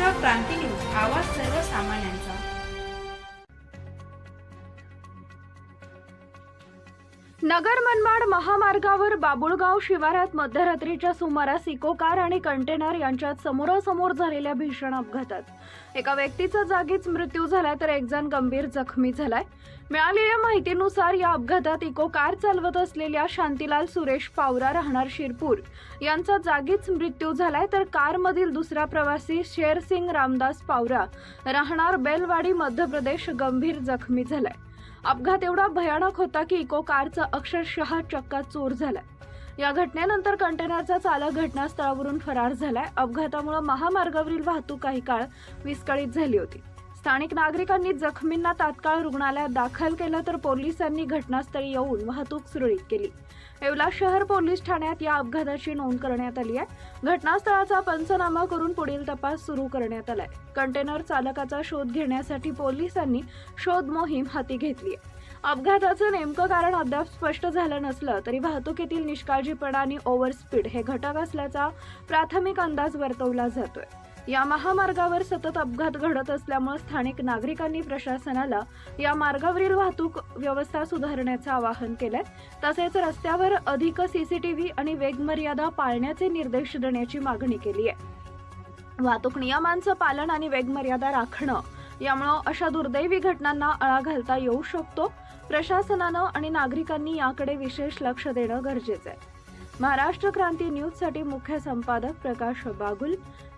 Maharashtra Kranti news आवाज सर्वसामान्यांचा. नगर मनमाड महामार्गावर बाबुळगाव शिवारात मध्यरात्रीच्या सुमारास इको कार आणि कंटेनर यांच्यात समोरासमोर झालेल्या भीषण अपघातात. एका व्यक्तीचा जागीच मृत्यू झाला तर एक जण गंभीर जखमी झालाय. मिळालेल्या माहितीनुसार या अपघातात इको कार चालवत असलेल्या शांतीलाल सुरेश पावरा राहणार शिरपूर. यांचा जागीच मृत्यू झालाय तर कारमधील दुसरा प्रवासी शेरसिंग रामदास पावरा राहणार बेलवाडी मध्य प्रदेश गंभीर जखमी झालाय. अपघात एवढा भयानक होता की इको कारचा अक्षरशः चक्का चोर झालाय. या घटनेनंतर कंटेनरचा चालक घटनास्थळावरून फरार झालाय. अपघातामुळे महामार्गावरील वाहतूक काही काळ विस्कळीत झाली होती. स्थानिक नागरिकांनी जखमींना तात्काळ रुग्णालयात दाखल केलं तर पोलिसांनी घटनास्थळी येऊन वाहतूक सुरळीत केली. येवला शहर पोलीस ठाण्यात या अपघाताची नोंद करण्यात आली आहे. घटनास्थळाचा पंचनामा करून पुढील तपास सुरू करण्यात आलाय. कंटेनर चालकाचा शोध घेण्यासाठी पोलिसांनी शोध मोहीम हाती घेतली आहे. अपघाताचं नेमकं कारण अद्याप स्पष्ट झालं नसलं तरी वाहतुकीतील निष्काळजीपणा आणि ओव्हर स्पीड हे घटक असल्याचा प्राथमिक अंदाज वर्तवला जातोय. या महामार्गावर सतत अपघात घडत असल्यामुळे स्थानिक नागरिकांनी प्रशासनाला या मार्गावरील वाहतूक व्यवस्था सुधारण्याचं आवाहन केलंय. तसेच रस्त्यावर अधिक सीसीटीव्ही आणि वेगमर्यादा पाळण्याचे निर्देश देण्याची मागणी केली आहे. वाहतूक नियमांचं पालन आणि वेगमर्यादा राखणं यामुळं अशा दुर्दैवी घटनांना आळा घालता येऊ शकतो. प्रशासनानं आणि नागरिकांनी याकडे विशेष लक्ष देणं गरजेचं आहे. महाराष्ट्र क्रांती न्यूजसाठी मुख्य संपादक प्रकाश बागुल